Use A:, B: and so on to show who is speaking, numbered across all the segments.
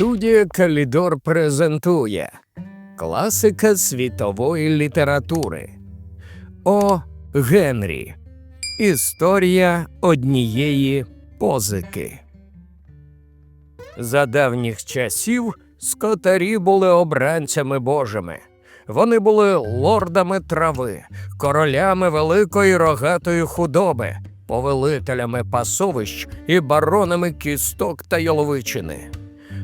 A: Студія Калідор презентує Класика світової літератури О. Генрі. Історія однієї позики. За давніх часів скотарі були обранцями божими. Вони були лордами трави, королями великої рогатої худоби, повелителями пасовищ і баронами кісток та яловичини.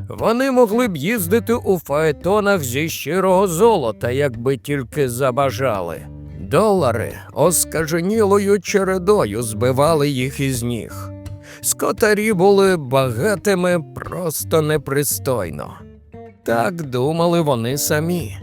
A: Вони могли б їздити у фаетонах зі щирого золота, якби тільки забажали. Долари оскаженілою чередою збивали їх із ніг. Скотарі були багатими просто непристойно. Так думали вони самі.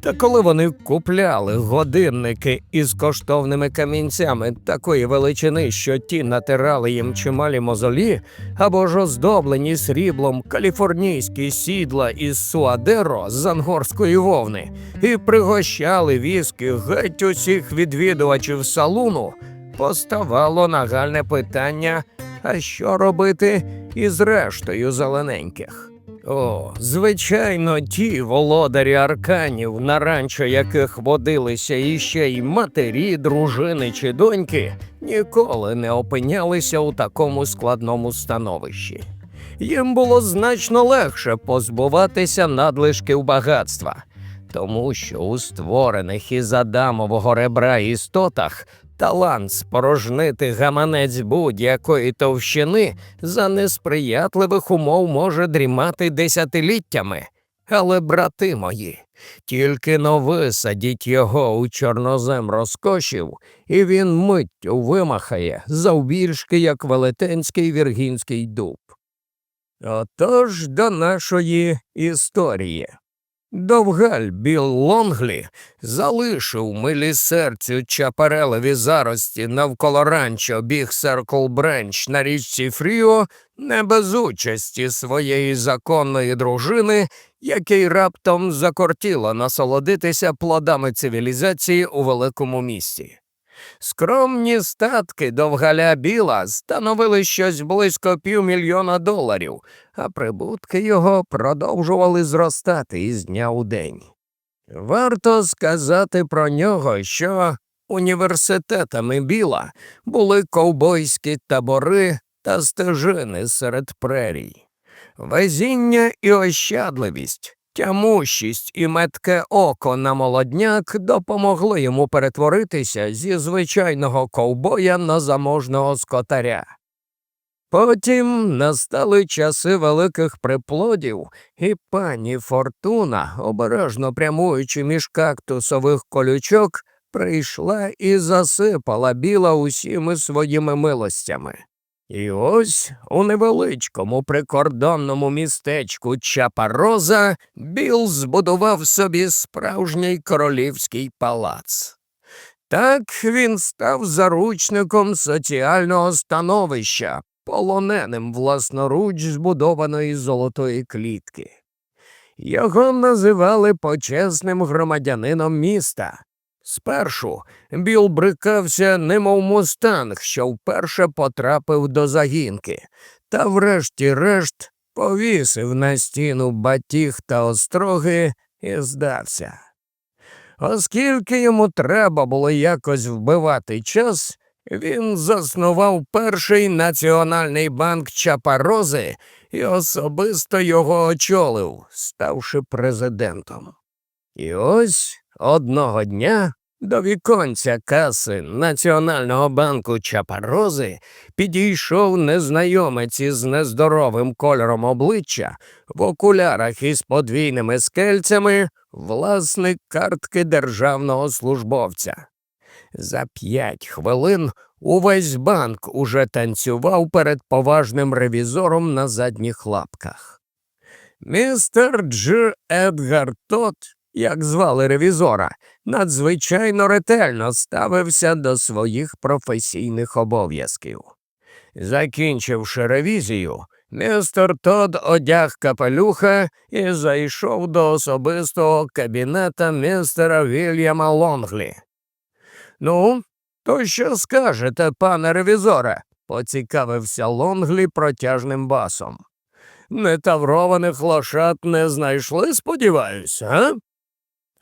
A: Та коли вони купляли годинники із коштовними камінцями такої величини, що ті натирали їм чималі мозолі, або ж оздоблені сріблом каліфорнійські сідла із суадеро з ангорської вовни, і пригощали віскі геть усіх відвідувачів салуну, поставало нагальне питання: а що робити із рештою зелененьких? О, звичайно, ті володарі арканів, на ранчо яких водилися іще й матері, дружини чи доньки, ніколи не опинялися у такому складному становищі. Їм було значно легше позбуватися надлишків багатства, тому що у створених із Адамового ребра істотах талант спорожнити гаманець будь-якої товщини за несприятливих умов може дрімати десятиліттями. Але, брати мої, тільки но висадіть його у чорнозем розкошів, і він миттю вимахає завбільшки, як велетенський віргінський дуб. Отож до нашої історії. Довгаль Біл Лонглі залишив милі серцю чапарелеві зарості навколо ранчо біг Серкл Бренч на річці Фріо не без участі своєї законної дружини, який раптом закортіло насолодитися плодами цивілізації у великому місті. Скромні статки довгаля біла становили щось близько півмільйона доларів, а прибутки його продовжували зростати із дня у день. Варто сказати про нього, що університетами біла були ковбойські табори та стежини серед прерій. Везіння і ощадливість Тямущість і метке око на молодняк допомогли йому перетворитися зі звичайного ковбоя на заможного скотаря. Потім настали часи великих приплодів, і пані Фортуна, обережно прямуючи між кактусових колючок, прийшла і засипала біла усіми своїми милостями. І ось у невеличкому прикордонному містечку Чапароза Біл збудував собі справжній королівський палац. Так він став заручником соціального становища, полоненим власноруч збудованої золотої клітки. Його називали почесним громадянином міста. Спершу Біл брикався, немов мустанг, що вперше потрапив до загінки, та врешті-решт повісив на стіну батіг та остроги і здався. Оскільки йому треба було якось вбивати час, він заснував перший національний банк Чапарози і особисто його очолив, ставши президентом. І ось одного дня до віконця каси Національного банку Чапарози підійшов незнайомець із нездоровим кольором обличчя в окулярах із подвійними скельцями, власник картки державного службовця. За п'ять хвилин увесь банк уже танцював перед поважним ревізором на задніх лапках. Містер Дж. Едгар Тот як звали ревізора, надзвичайно ретельно ставився до своїх професійних обов'язків. Закінчивши ревізію, містер Тод одяг капелюха і зайшов до особистого кабінета містера Вільяма Лонглі. Ну, то що скажете, пане ревізоре? поцікавився Лонглі протяжним басом. Нетаврованих лошад не знайшли, сподіваюся, а?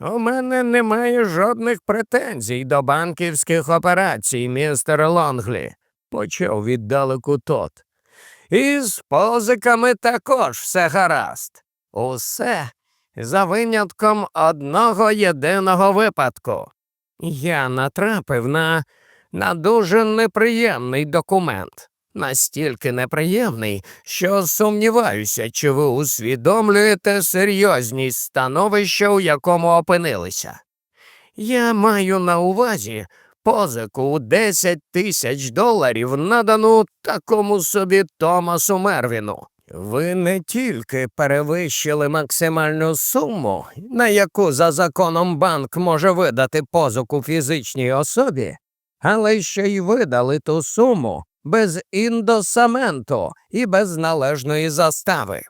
A: У мене немає жодних претензій до банківських операцій, містер Лонглі, почав віддалеку тот. І з позиками також все гаразд. Усе за винятком одного єдиного випадку. Я натрапив на, на дуже неприємний документ. Настільки неприємний, що сумніваюся, чи ви усвідомлюєте серйозність становища, у якому опинилися. Я маю на увазі позику у 10 тисяч доларів, надану такому собі Томасу Мервіну. Ви не тільки перевищили максимальну суму, на яку за законом банк може видати позику фізичній особі, але ще й видали ту суму без індосаменту і без належної застави.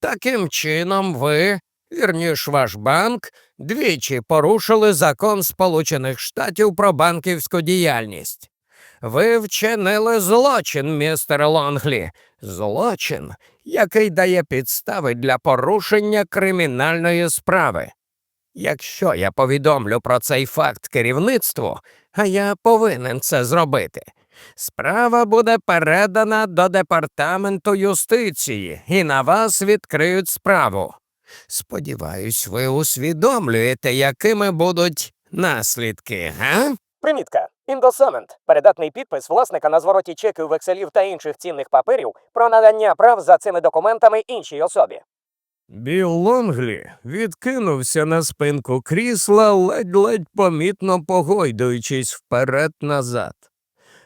A: Таким чином, ви, вірніш ваш банк, двічі порушили закон Сполучених Штатів про банківську діяльність. Ви вчинили злочин, містер Лонглі, злочин, який дає підстави для порушення кримінальної справи. Якщо я повідомлю про цей факт керівництву, а я повинен це зробити, справа буде передана до департаменту юстиції і на вас відкриють справу. Сподіваюсь, ви усвідомлюєте, якими будуть наслідки, га?
B: Примітка. Індосамент передатний підпис власника на звороті чеків, векселів та інших цінних паперів про надання прав за цими документами іншій особі.
A: Біл Лонглі відкинувся на спинку крісла, ледь-ледь помітно погойдуючись вперед-назад.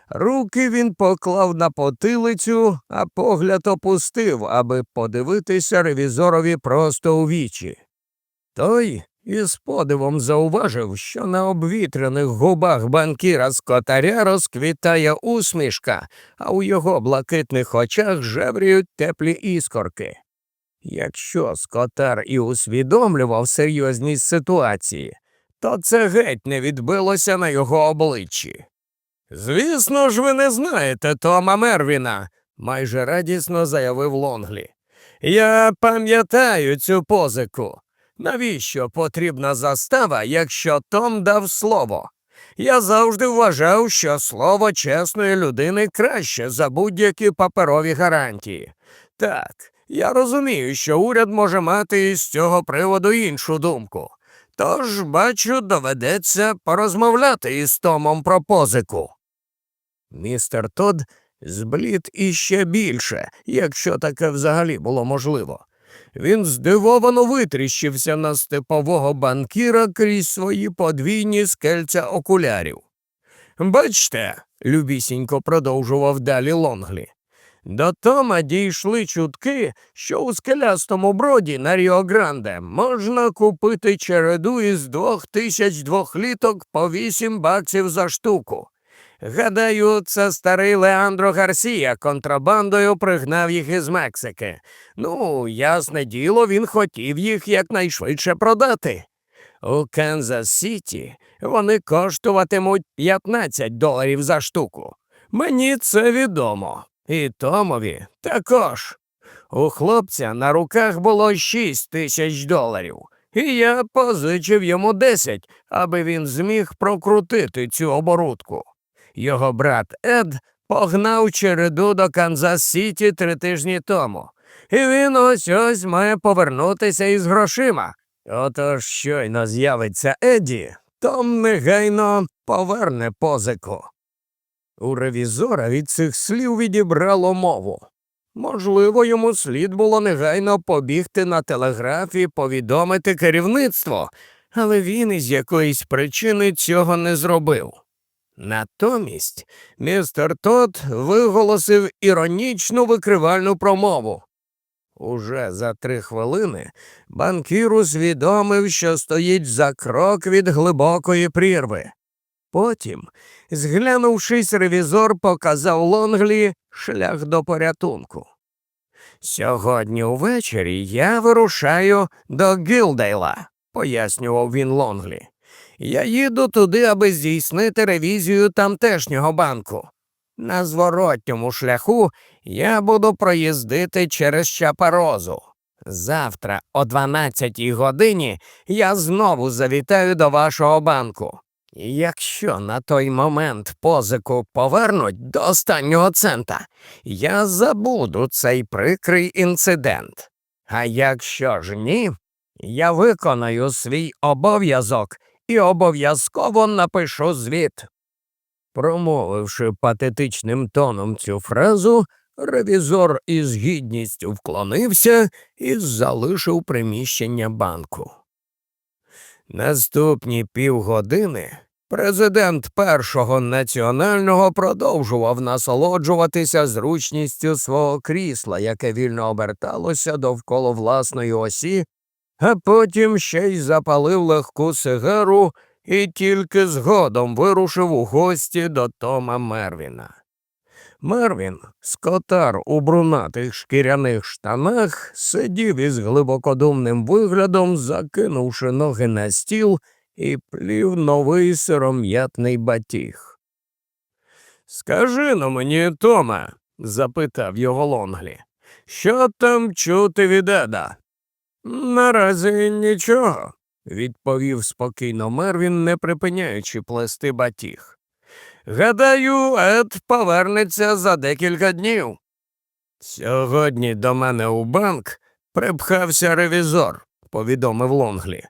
A: Руки він поклав на потилицю, а погляд опустив, аби подивитися ревізорові просто у вічі. Той із подивом зауважив, що на обвітряних губах банкіра скотаря розквітає усмішка, а у його блакитних очах жевріють теплі іскорки. Якщо скотар і усвідомлював серйозність ситуації, то це геть не відбилося на його обличчі. Звісно ж, ви не знаєте Тома Мервіна, майже радісно заявив Лонглі. Я пам'ятаю цю позику. Навіщо потрібна застава, якщо Том дав слово? Я завжди вважав, що слово чесної людини краще за будь-які паперові гарантії. Так, я розумію, що уряд може мати із цього приводу іншу думку. Тож, бачу, доведеться порозмовляти із Томом про позику. Містер Тод зблід іще більше, якщо таке взагалі було можливо. Він здивовано витріщився на степового банкіра крізь свої подвійні скельця окулярів. Бачте, любісінько продовжував далі Лонглі. До Тома дійшли чутки, що у скелястому броді на Ріо Гранде можна купити череду із двох тисяч двохліток по вісім баксів за штуку. Гадаю, це старий Леандро Гарсія контрабандою пригнав їх із Мексики. Ну, ясне діло, він хотів їх якнайшвидше продати. У Канзас Сіті вони коштуватимуть 15 доларів за штуку. Мені це відомо. І Томові також. У хлопця на руках було 6 тисяч доларів, і я позичив йому 10, аби він зміг прокрутити цю оборудку. Його брат Ед погнав череду до Канзас Сіті три тижні тому, і він ось ось має повернутися із грошима. Отож щойно з'явиться Еді, Том негайно поверне позику. У ревізора від цих слів відібрало мову. Можливо, йому слід було негайно побігти на телеграф повідомити керівництво, але він із якоїсь причини цього не зробив. Натомість містер Тот виголосив іронічну викривальну промову. Уже за три хвилини банкір усвідомив, що стоїть за крок від глибокої прірви. Потім, зглянувшись, ревізор показав Лонглі шлях до порятунку. Сьогодні увечері я вирушаю до Гілдейла, пояснював він Лонглі. Я їду туди, аби здійснити ревізію тамтешнього банку. На зворотньому шляху Я буду проїздити через Чапарозу. Завтра о 12 годині я знову завітаю до вашого банку. Якщо на той момент позику повернуть до останнього цента, я забуду цей прикрий інцидент. А якщо ж ні, я виконаю свій обов'язок і обов'язково напишу звіт. Промовивши патетичним тоном цю фразу, ревізор із гідністю вклонився і залишив приміщення банку. Наступні півгодини президент першого національного продовжував насолоджуватися зручністю свого крісла, яке вільно оберталося довкола власної осі, а потім ще й запалив легку сигару і тільки згодом вирушив у гості до Тома Мервіна. Мервін, скотар у брунатих шкіряних штанах, сидів із глибокодумним виглядом, закинувши ноги на стіл і плів новий сиром'ятний батіг. Скажи но мені, Томе, запитав його Лонглі, що там чути від Еда? Наразі нічого, відповів спокійно Мервін, не припиняючи плести батіг. Гадаю, Ед повернеться за декілька днів. Сьогодні до мене у банк припхався ревізор, повідомив Лонглі.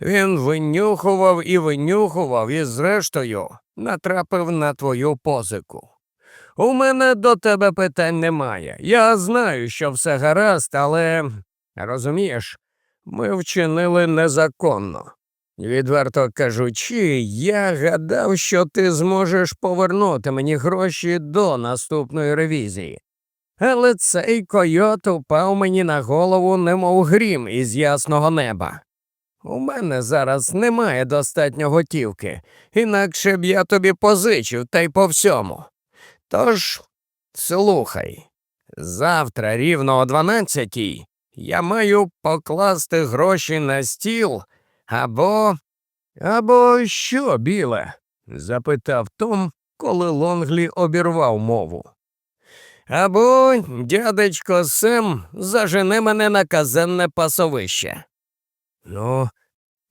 A: Він винюхував і винюхував, і, зрештою, натрапив на твою позику. У мене до тебе питань немає. Я знаю, що все гаразд, але розумієш, ми вчинили незаконно. Відверто кажучи, я гадав, що ти зможеш повернути мені гроші до наступної ревізії. Але цей койот упав мені на голову, немов грім із ясного неба. У мене зараз немає достатньо готівки, інакше б я тобі позичив та й по всьому. Тож, слухай, завтра рівно о дванадцятій я маю покласти гроші на стіл або. Або що, біле? запитав Том, коли Лонглі обірвав мову. Або дядечко Сем зажене мене на казенне пасовище. Ну,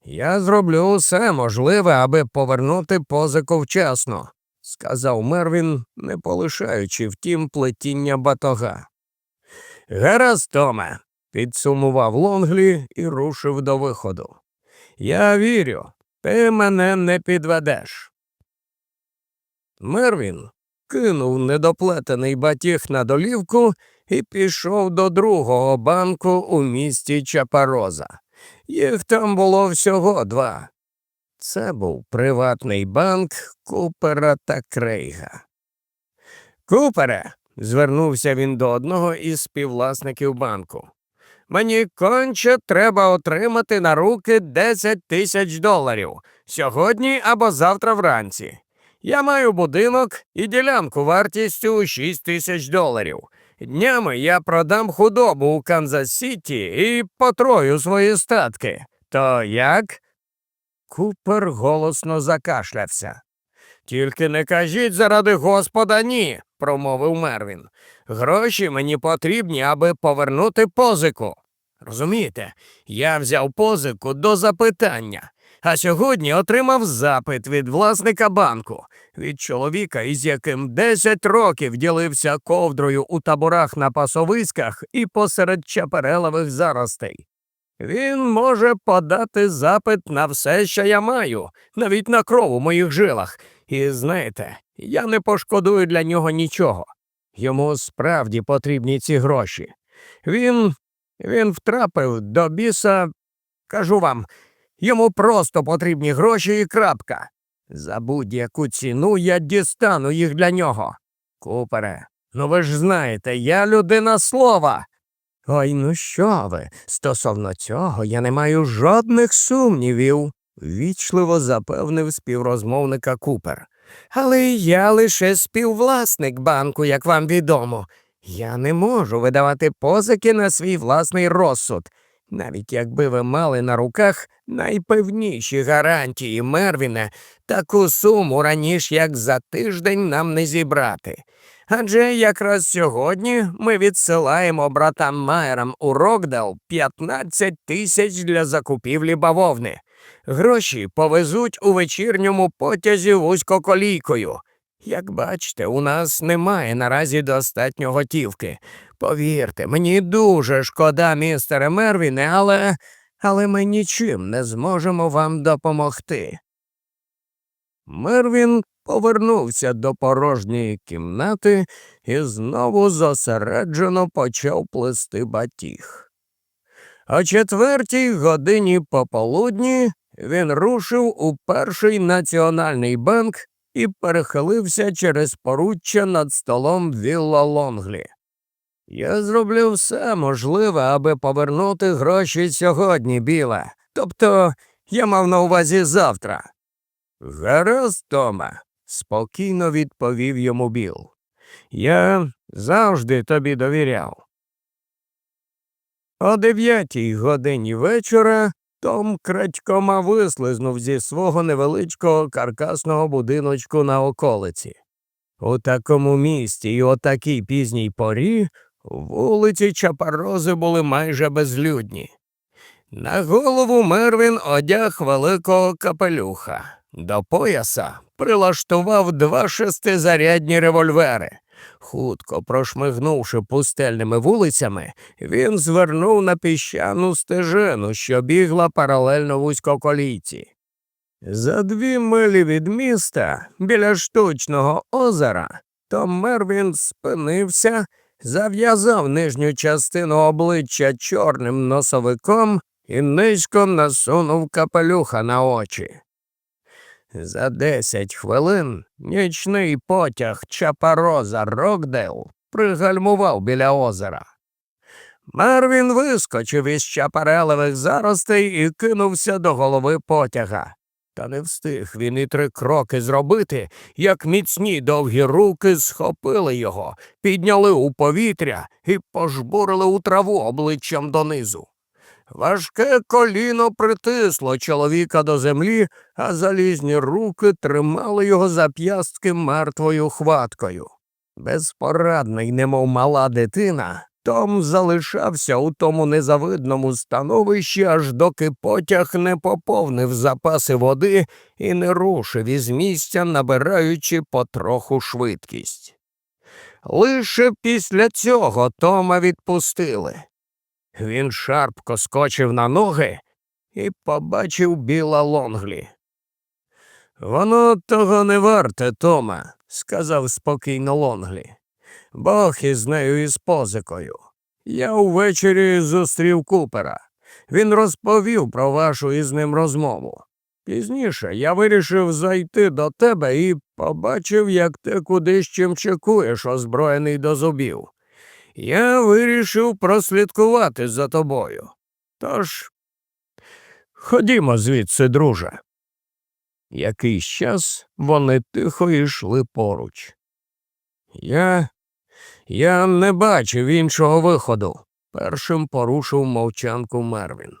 A: я зроблю усе можливе, аби повернути позику вчасно, сказав Мервін, не полишаючи втім плетіння батога. Гаразд, Томе, підсумував Лонглі і рушив до виходу. Я вірю, ти мене не підведеш. Мервін кинув недоплетений батіг на долівку і пішов до другого банку у місті Чапароза. Їх там було всього два. Це був приватний банк Купера та Крейга. Купере, звернувся він до одного із співвласників банку. Мені конче треба отримати на руки 10 тисяч доларів сьогодні або завтра вранці. Я маю будинок і ділянку вартістю у 6 тисяч доларів. Днями я продам худобу у Канзас Сіті і потрою свої статки. То як? Купер голосно закашлявся. Тільки не кажіть заради господа ні, промовив Мервін. Гроші мені потрібні, аби повернути позику. Розумієте, я взяв позику до запитання, а сьогодні отримав запит від власника банку, від чоловіка, із яким 10 років ділився ковдрою у таборах на пасовиськах і посеред чаперелевих заростей. Він може подати запит на все, що я маю, навіть на кров у моїх жилах. І знаєте, я не пошкодую для нього нічого. Йому справді потрібні ці гроші. Він. він втрапив до біса. Кажу вам, йому просто потрібні гроші і крапка. За будь-яку ціну я дістану їх для нього. Купере, ну ви ж знаєте, я людина слова. Ой, ну що ви? Стосовно цього я не маю жодних сумнівів, вічливо запевнив співрозмовника Купер. Але я лише співвласник банку, як вам відомо. Я не можу видавати позики на свій власний розсуд, навіть якби ви мали на руках найпевніші гарантії Мервіне, таку суму раніше як за тиждень нам не зібрати. Адже якраз сьогодні ми відсилаємо братам Майерам у Рокдал 15 тисяч для закупівлі бавовни. Гроші повезуть у вечірньому потязі вузькоколійкою. Як бачите, у нас немає наразі достатньо готівки. Повірте, мені дуже шкода, містере Мервіне, але, але ми нічим не зможемо вам допомогти. Мервін повернувся до порожньої кімнати і знову зосереджено почав плести батіг. О четвертій годині пополудні він рушив у перший національний банк і перехилився через поруччя над столом Вілла Лонглі. Я зроблю все можливе, аби повернути гроші сьогодні, Біла. Тобто я мав на увазі завтра. Гаразд, Тома, спокійно відповів йому Біл. Я завжди тобі довіряв. О дев'ятій годині вечора Том крадькома вислизнув зі свого невеличкого каркасного будиночку на околиці. У такому місті і о такій пізній порі вулиці Чапарози були майже безлюдні. На голову Мервін одяг великого капелюха. До пояса прилаштував два шестизарядні револьвери. Хутко прошмигнувши пустельними вулицями, він звернув на піщану стежину, що бігла паралельно вузькоколійці. За дві милі від міста, біля штучного озера, Том Мервін спинився, зав'язав нижню частину обличчя чорним носовиком і низько насунув капелюха на очі. За десять хвилин нічний потяг Чапароза Рокдейл пригальмував біля озера. Мервін вискочив із чапарелевих заростей і кинувся до голови потяга. Та не встиг він і три кроки зробити, як міцні довгі руки схопили його, підняли у повітря і пожбурили у траву обличчям донизу. Важке коліно притисло чоловіка до землі, а залізні руки тримали його зап'ястки мертвою хваткою. Безпорадний, немов мала дитина, Том залишався у тому незавидному становищі, аж доки потяг не поповнив запаси води і не рушив із місця, набираючи потроху швидкість. Лише після цього Тома відпустили. Він шарпко скочив на ноги і побачив біла Лонглі. Воно того не варте, Тома, сказав спокійно Лонглі. Бог із нею із позикою. Я увечері зустрів купера. Він розповів про вашу із ним розмову. Пізніше я вирішив зайти до тебе і побачив, як ти кудись чимчикуєш, озброєний до зубів. Я вирішив прослідкувати за тобою. Тож, ходімо звідси, друже. Якийсь час вони тихо йшли поруч. Я. Я не бачив іншого виходу, першим порушив мовчанку Мервін.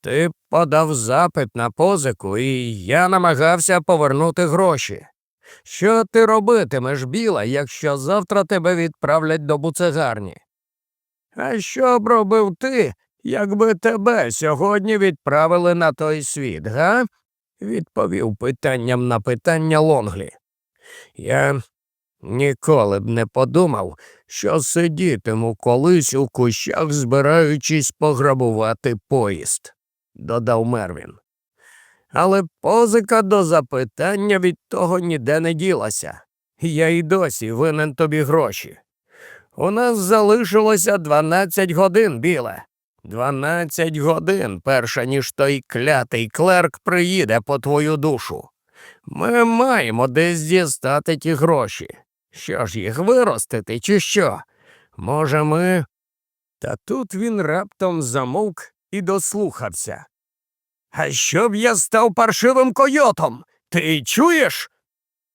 A: Ти подав запит на позику, і я намагався повернути гроші. Що ти робитимеш, біла, якщо завтра тебе відправлять до буцегарні? А що б робив ти, якби тебе сьогодні відправили на той світ, га? відповів питанням на питання Лонглі. Я ніколи б не подумав, що сидітиму колись у кущах, збираючись пограбувати поїзд, додав Мервін. Але позика до запитання від того ніде не ділася. Я й досі винен тобі гроші. У нас залишилося дванадцять годин, біле. Дванадцять годин, перша ніж той клятий клерк приїде по твою душу. Ми маємо десь дістати ті гроші. Що ж їх виростити, чи що? Може, ми. Та тут він раптом замовк і дослухався. А щоб я став паршивим койотом, ти чуєш?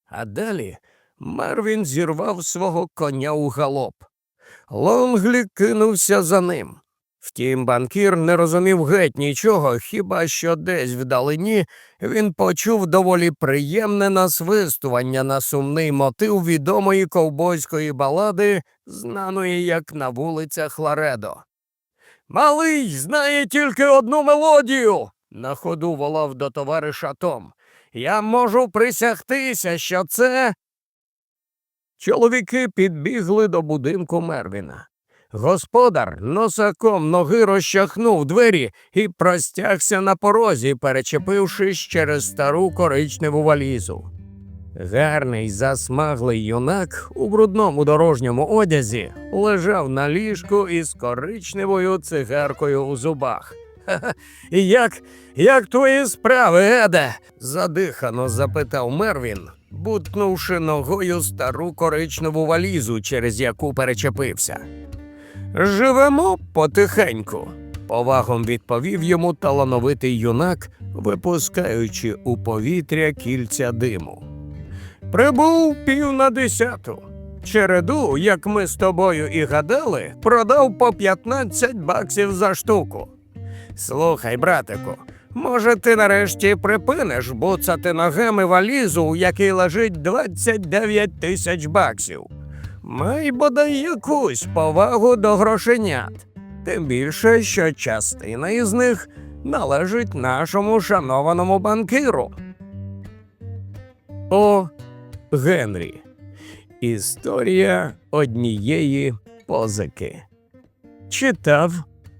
A: А далі Мервін зірвав свого коня у галоп. Лонглі кинувся за ним. Втім, банкір не розумів геть нічого, хіба що десь вдалині він почув доволі приємне насвистування на сумний мотив відомої ковбойської балади, знаної як на вулицях Ларедо. Малий знає тільки одну мелодію. на ходу волав до товариша Том. Я можу присягтися, що це. Чоловіки підбігли до будинку Мервіна. Господар носаком ноги розчахнув двері і простягся на порозі, перечепившись через стару коричневу валізу. Гарний засмаглий юнак у брудному дорожньому одязі лежав на ліжку із коричневою цигаркою у зубах. «Ха-ха, і як, як твої справи, Еде? задихано запитав Мервін, бутнувши ногою стару коричневу валізу, через яку перечепився. Живемо потихеньку, повагом відповів йому талановитий юнак, випускаючи у повітря кільця диму. Прибув пів на десяту. Череду, як ми з тобою і гадали, продав по 15 баксів за штуку. Слухай, братику, може, ти нарешті припиниш буцати ногами валізу, у якій лежить 29 тисяч баксів. Май бодай якусь повагу до грошенят. Тим більше, що частина із них належить нашому шанованому банкиру. О. Генрі. Історія однієї позики. Читав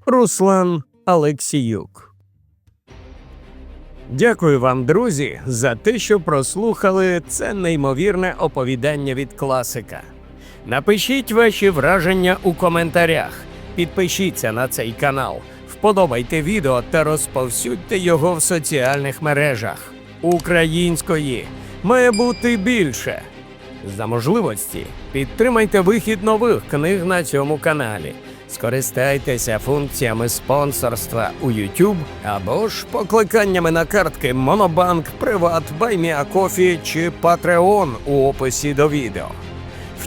A: Руслан Алексіюк. Дякую вам, друзі, за те, що прослухали це неймовірне оповідання від класика. Напишіть ваші враження у коментарях, підпишіться на цей канал, вподобайте відео та розповсюдьте його в соціальних мережах. Української має бути більше. За можливості підтримайте вихід нових книг на цьому каналі. Скористайтеся функціями спонсорства у YouTube або ж покликаннями на картки Монобанк, Приват, Байміакофі чи Patreon у описі до відео.